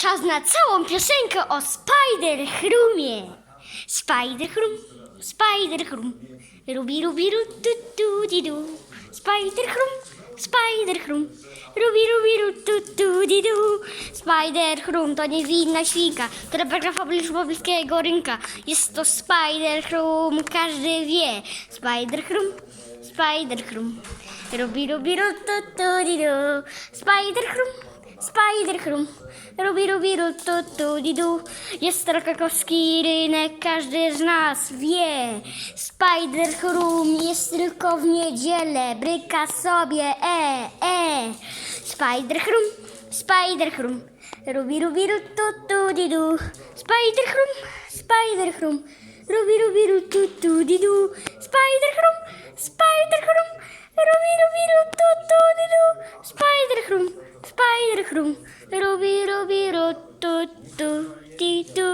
Czas na całą piosenkę o Spider Chrumie. Spider Chrum, Spider Chrum. Rubi, rubi, ru, tu, tu, di, du. Spider Chrum, Spider Chrum. Rubi, rubi, ru, tu, tu, di, du. Spider Chrum to niewinna świnka, która pobliżu pobliskiego rynka. Jest to Spider Chrum, każdy wie. Spider Chrum, Spider Chrum. Rubi, rubi, ru, tu, tu, di, du. Spider Chrum. Rubi, rubi, ru, tu, tu, di, du. Jest to krakowski rynek, każdy z nas wie. Spider Chrum jest tylko w niedzielę, bryka sobie, e, e. Spider Chrum, Spider Chrum, rubi, rubi, ru, tu, tu, di, du. Spider Chrum, Spider Chrum, rubi, rubi, ru, tu, tu, di, du. Chrum, Spider Chrum, rubi, rubi,